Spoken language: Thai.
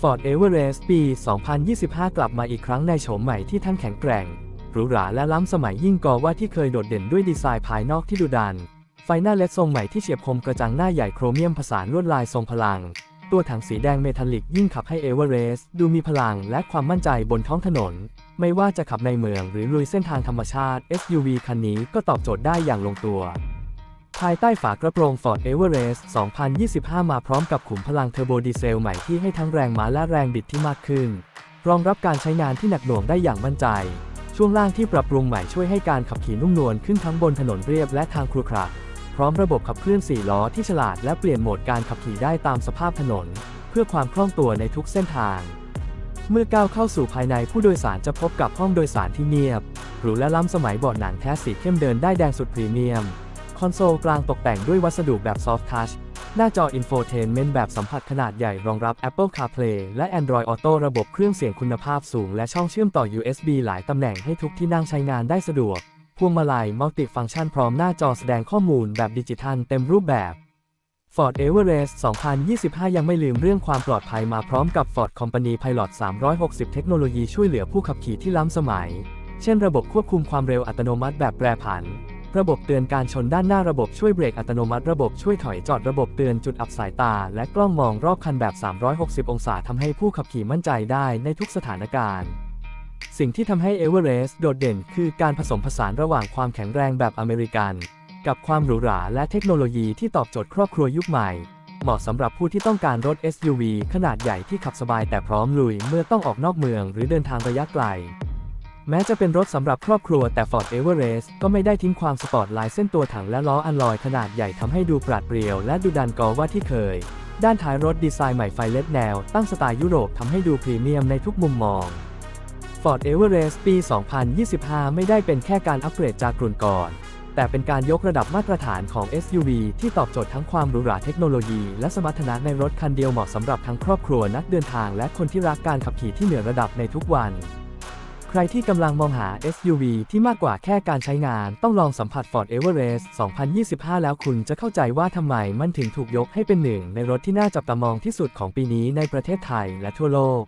Ford Everest ปี 2025 กลับมาอีกครั้งในโฉมใหม่ที่ทั้งแข็งแกร่ง หรูหราและล้ำสมัยยิ่งกว่าที่เคยโดดเด่นด้วยดีไซน์ภายนอกที่ดุดัน ไฟหน้าเลดทรงใหม่ที่เฉียบคมกระจังหน้าใหญ่โครเมียมผสานลวดลายทรงพลัง ตัวถังสีแดงเมทัลลิกยิ่งขับให้เอเวอเรสต์ดูมีพลังและความมั่นใจบนท้องถนน ไม่ว่าจะขับในเมืองหรือลุยเส้นทางธรรมชาติ SUV คันนี้ก็ตอบโจทย์ได้อย่างลงตัว ภายใต้ฝากระโปรง Ford Everest 2025 มาพร้อมกับขุมพลังเทอร์โบดีเซลใหม่ที่ให้ทั้งแรงม้าและแรงบิดที่มากขึ้น รองรับการใช้งานที่หนักหน่วงได้อย่างมั่นใจ ช่วงล่างที่ปรับปรุงใหม่ช่วยให้การขับขี่นุ่มนวลขึ้นทั้งบนถนนเรียบและทางครุขระพร้อมระบบขับเคลื่อน 4 ล้อที่ฉลาดและเปลี่ยนโหมดการขับขี่ได้ตามสภาพถนน เพื่อความคล่องตัวในทุกเส้นทาง เมื่อก้าวเข้าสู่ภายในผู้โดยสารจะพบกับห้องโดยสารที่เงียบหรูและล้ำสมัยบาะหนังแท้สีเข้มเดินได้แดงสุดพรีเมียม คอนโซลกลางตกแต่งด้วยวัสดุแบบ Soft Touch หน้าจอ Infotainment แบบสัมผัสขนาดใหญ่รองรับ Apple CarPlay และ Android Auto ระบบเครื่องเสียงคุณภาพสูง และช่องเชื่อมต่อ USB หลายตำแหน่งให้ทุกที่นั่งใช้งานได้สะดวก พวงมาลัยมัลติฟังก์ชันพร้อมหน้าจอแสดงข้อมูลแบบดิจิทัลเต็มรูปแบบ Ford Everest 2025 ยังไม่ลืมเรื่องความปลอดภัยมาพร้อมกับ Ford Company Pilot 360 เทคโนโลยีช่วยเหลือผู้ขับขี่ที่ล้ำสมัย เช่นระบบควบคุมความเร็วอัตโนมัติแบบแปรผัน ระบบเตือนการชนด้านหน้าระบบช่วยเบรกอัตโนมัติระบบช่วยถอยจอดระบบเตือนจุดอับสายตา และกล้องมองรอบคันแบบ 360 องศาทำให้ผู้ขับขี่มั่นใจได้ในทุกสถานการณ์ สิ่งที่ทำให้เอเวอเรสต์โดดเด่นคือการผสมผสานระหว่างความแข็งแรงแบบอเมริกัน กับความหรูหราและเทคโนโลยีที่ตอบโจทย์ครอบครัวยุคใหม่ เหมาะสำหรับผู้ที่ต้องการรถ SUV ขนาดใหญ่ที่ขับสบายแต่พร้อมลุยเมื่อต้องออกนอกเมืองหรือเดินทางระยะไกล แม้จะเป็นรถสำหรับครอบครัวแต่ Ford Everest ก็ไม่ได้ทิ้งความสปอร์ตไลน์เส้นตัวถังและล้ออันลอยขนาดใหญ่ทำให้ดูปราดเปรียวและดูดันกอว่าที่เคย ด้านท้ายรถดีไซน์ใหม่ไฟเล็ดแนว ตั้งสไตล์ยุโรปทำให้ดูพรีเมียมในทุกมุมมอง Ford Everest ปี 2025 ไม่ได้เป็นแค่การอัปเกรดจากรุ่นก่อน แต่เป็นการยกระดับมาตรฐานของ SUV ที่ตอบโจทย์ทั้งความหรูหราเทคโนโลยี และสมรรถนะในรถคันเดียวเหมาะสำหรับทั้งครอบครัวนักเดินทางและคนที่รักการขับขี่ที่เหนือระดับในทุกวัน รที่กำลังมองหา SUV ที่มากกว่าแค่การใช้งาน ต้องลองสัมผัส Ford Everest 2025 แล้วคุณจะเข้าใจว่าทำไมมันถึงถูกยกให้เป็นหนึ่งในรถที่น่าจับตามองที่สุดของปีนี้ในประเทศไทยและทั่วโลก